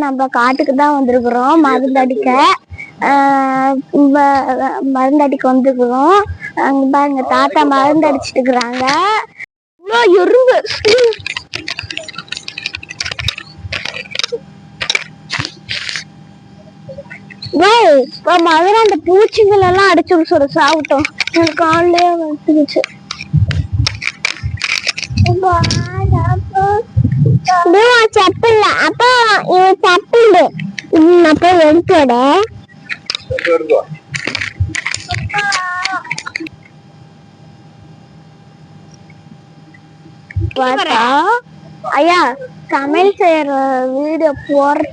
நம்ம காட்டுக்கு தான் வந்திருக்கிறோம். மருந்தடிக்க ஆஹ் மருந்தடிக்க வந்திருக்கிறோம். அங்க பாருங்க தாத்தா மருந்து அடிச்சிட்டு இருக்கிறாங்க இவ்வளோ எறும்பு ஏய், இப்போ மதுரை அந்த பூச்சிகள் எல்லாம் அடிச்சு சொல்ல சாப்பிட்டோம். எனக்கு காலையே வந்துருச்சு செப்பல் அப்ப இது செப்பல் அப்ப எடுத்துக்கோ பார்த்தா ஐயா சமையல் செய்யற வீடியோ போறது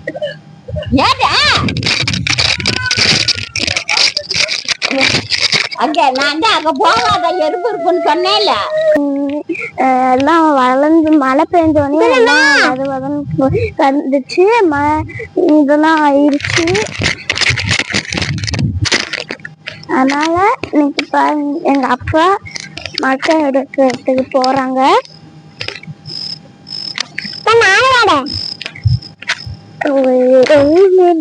அங்க நான் தான் அங்க போகாத எறும்பு இருக்குன்னு சொன்னேன்ல எல்லாம் வளர்ந்து மழை பெஞ்சோடனே அது வந்துச்சு ம இதெல்லாம் ஆயிடுச்சு அதனால இன்னைக்கு பாருங்க எங்க அப்பா மட்டை எடுக்கிறதுக்கு போறாங்க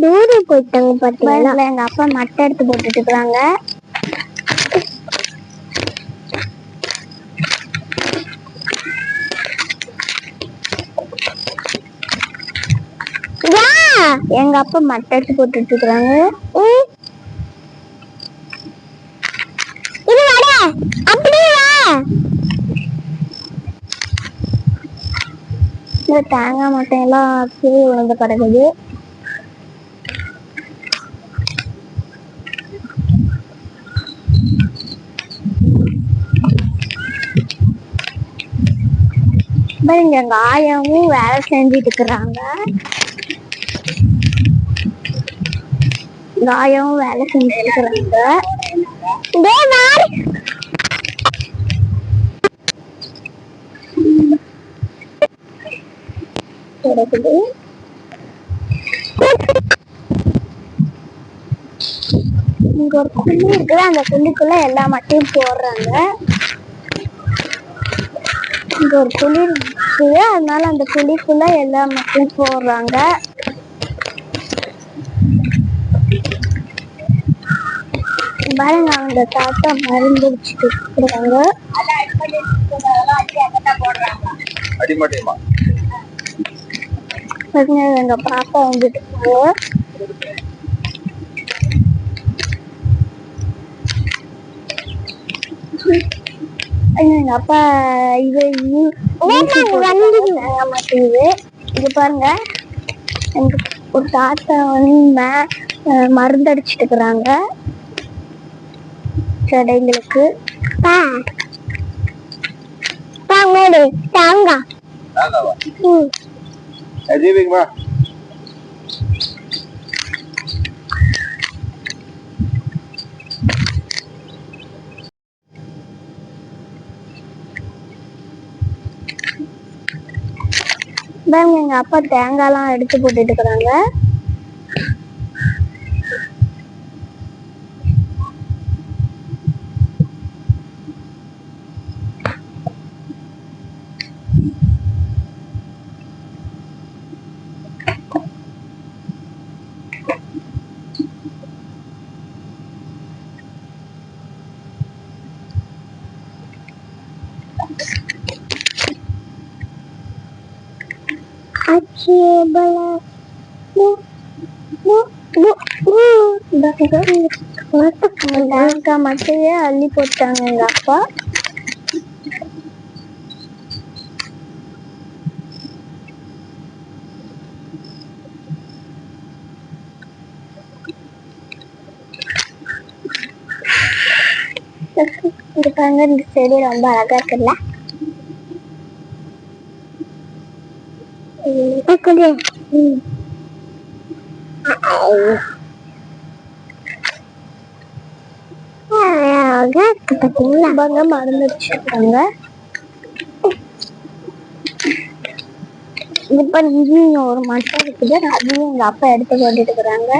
தூரம் போயிட்டாங்க பாத்தீங்களா எங்க அப்பா மட்டை எடுத்து போட்டுட்டு இருக்காங்க எங்க அப்பா மட்டை போட்டுட்டு இருக்காங்க இது வர அப்படியே இந்த தேங்காய் மட்டை எல்லாம் கீழே விழுந்து கிடக்குது. பாருங்க எங்க ஆயாவும் வேலை செஞ்சுட்டு இருக்கிறாங்க. காயம் வேலை செஞ்சுட்டு இருக்கிறாங்க கிடக்குது இங்க ஒரு குழி இருக்குது. அந்த குழிக்குள்ள எல்லா மட்டையும் போடுறாங்க இங்க ஒரு குழி இருக்குது அதனால அந்த குழிக்குள்ள எல்லா மட்டையும் போடுறாங்க பாருங்க அவங்க தாத்தா மருந்து வச்சுட்டு இருக்கிறாங்க. பாருங்க எங்க பாப்பா வந்துட்டு இருக்காங்க எங்க அப்பா இது மாட்டேங்குது. இது பாருங்க எங்க ஒரு தாத்தா வந்து மே- அஹ் இருக்கிறாங்க செடைங்களுக்கு தாங்க ஜீவிக்குமா பாருங்க எங்க அப்பா தேங்காய்லாம் எடுத்து போட்டுட்டு இருக்கிறாங்க. தேங்காய் மட்டையே அள்ளி போட்டாங்க எங்க அப்பா இது பாருங்க இந்த செடி ரொம்ப அழகா இருக்குல்ல ம். அழகா இருக்கு பாத்தீங்களா பாருங்க மருந்து வச்சிருக்காங்க இப்ப இங்கேயும் ஒரு மட்டை இருக்குது அதையும் எங்க அப்பா எடுத்து கொண்டுட்டு இருக்கிறாங்க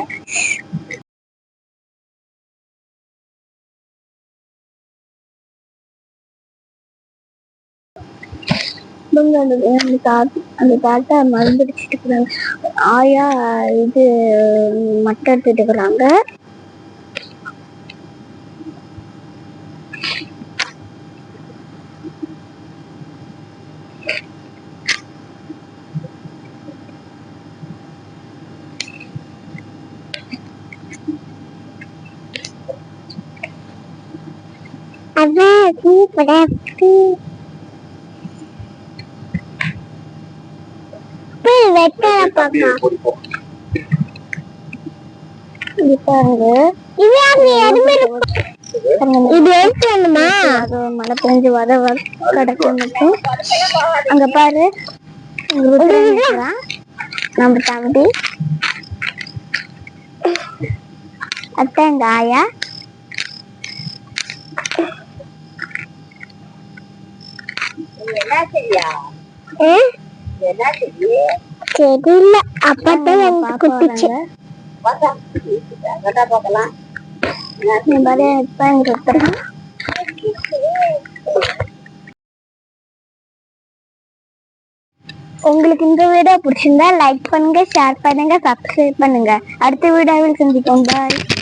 அப்பங்க அந்த அந்த தாத்தா அந்த தாத்தா மருந்து அடிச்சுட்டு இருக்கிறாங்க ஆயா இது மட்டை எடுத்துட்டு இருக்கிறாங்க அதான் சூப்பரா வெட்டல பிடிப்போம் இது பாருங்க. இது எடுத்து வேணுமா அது மழை பெஞ்சு வர கிடக்கு மட்டும். அங்க பாரு. நம்ம தம்பி அத்தை எங்க ஆயா என்ன சரியா ஏ? என்ன சரி தெரியல. அப்பதான் எனக்கு குத்துச்சு. உங்களுக்கு இந்த வீடியோ பிடிச்சிருந்தா லைக் பண்ணுங்க ஷேர் பண்ணுங்க சப்ஸ்கிரைப் பண்ணுங்க. அடுத்த வீடியோவில் சந்திப்போம். பாய்